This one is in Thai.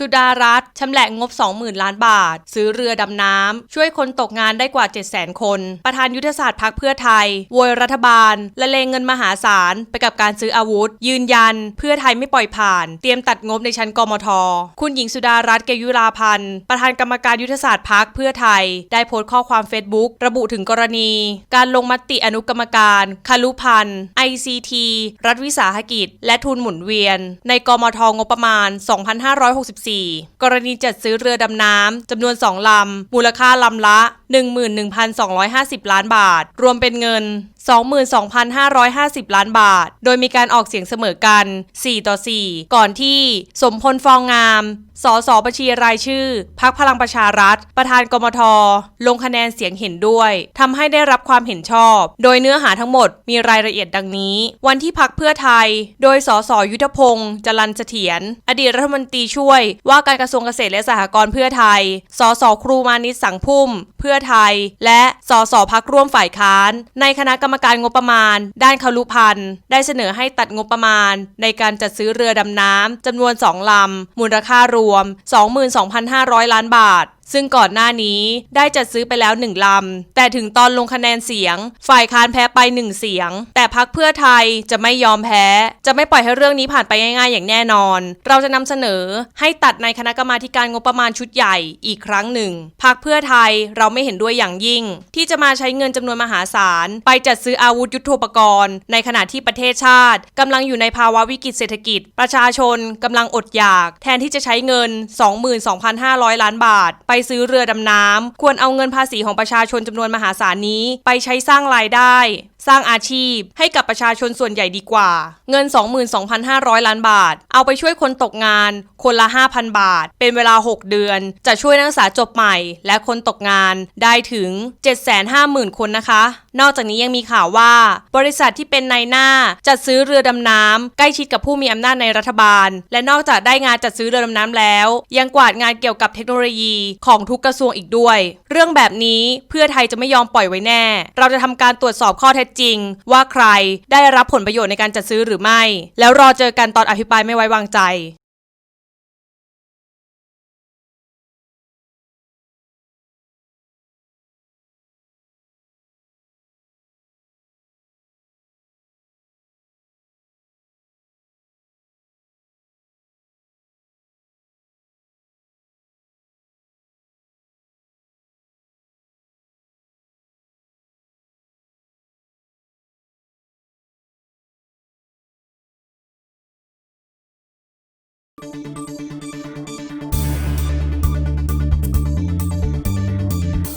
สุดารัตน์ชำแหละงบ 20,000 ล้านบาท ซื้อเรือดำน้ำ ช่วยคนตกงานได้กว่า 700,000 คน ประธานยุทธศาสตร์พักเพื่อไทยโวยรัฐบาล ละเลงเงินมหาศาล ไปกับการซื้ออาวุธ ยืนยัน เพื่อไทยไม่ปล่อยผ่าน เตรียมตัดงบในชั้นกมท คุณหญิงสุดารัตน์เกยุราพันธ์ ประธานกรรมการยุทธศาสตร์พักเพื่อไทย ได้โพสต์ข้อความเฟซบุ๊กระบุถึงกรณี การลงมติอนุกรรมการคารุพันธ์ ICT รัฐวิสาหกิจ และทุนหมุนเวียน ในกมทงบประมาณ 2564กรณีจัดซื้อเรือดำน้ำจำนวน 2 ลำ มูลค่าลำละ11,250 ล้านบาท รวมเป็นเงิน 22,550 ล้านบาท โดยมีการออกเสียงเสมอกัน 4 ต่อ 4 ก่อนที่สมพลฟองงาม สสบัญชีรายชื่อ พักพลังประชารัฐ ประธานกมท ลงคะแนนเสียงเห็นด้วยทำให้ได้รับความเห็นชอบ โดยเนื้อหาทั้งหมดมีรายละเอียดดังนี้ วันที่พักเพื่อไทย โดยสสยุทธพงศ์จรันเสถียร อดีตรัฐมนตรีช่วย ว่าการกระทรวงเกษตรและสหกรณ์เพื่อไทย สสครูมานิตสังพุ่ม เพื่อไทย และสสพักร่วมฝ่ายค้าน ในคณะกรรมการงบประมาณ ด้านคารุพันธ์ได้เสนอให้ตัดงบประมาณ ในการจัดซื้อเรือดำน้ำจำนวน 2 ลำ มูลค่ารวม 22,500 ล้านบาท ซึ่งก่อนหน้านี้ได้จัดซื้อไปแล้ว 1 ลำ แต่ถึงตอนลงคะแนนเสียง ฝ่ายค้านแพ้ไป 1 เสียง แต่พักเพื่อไทยจะไม่ยอมแพ้ จะไม่ปล่อยให้เรื่องนี้ผ่านไปง่ายๆ อย่างแน่นอน เราจะนำเสนอให้ตัดในคณะกรรมาการงบประมาณชุดใหญ่อีกครั้งหนึ่งพักเพื่อไทยเราไม่เห็นด้วยอย่างยิ่ง ที่จะมาใช้เงินจำนวนมหาศาล ไปจัดซื้ออาวุธยุโทโธปกรณ์ ในขณะที่ประเทศชาติกำลังอยู่ในภาวะวิกฤตเศรษฐกิจ ประชาชนกำลังอดอยาก แทนที่จะใช้เงิน 22,500 ล้านบาท ไปซื้อเรือดำน้ำควรเอาเงินภาษีของประชาชนจำนวนมหาศาลนี้ ไปใช้สร้างรายได้ สร้างอาชีพ ให้กับประชาชนส่วนใหญ่ดีกว่า เงิน 22,500 ล้านบาท เอาไปช่วยคนตกงาน คนละ 5,000 บาท เป็นเวลา 6 เดือน จะช่วยนักศึกษาจบใหม่ และคนตกงานได้ถึง 750,000 คนนะคะ นอกจากนี้ยังมีข่าวว่า บริษัทที่เป็นนายหน้าจัดซื้อเรือดำน้ำใกล้ชิดกับผู้มีอำนาจในรัฐบาล และนอกจากได้งานจัดซื้อเรือดำน้ำแล้ว ยังกวาดงานเกี่ยวกับเทคโนโลยีของทุกกระทรวงอีกด้วย เรื่องแบบนี้เพื่อไทยจะไม่ยอมปล่อยไว้แน่ เราจะทำการตรวจสอบข้อเท็จจริง ว่าใครได้รับผลประโยชน์ในการจัดซื้อหรือไม่ แล้วรอเจอกันตอนอภิปรายไม่ไว้วางใจ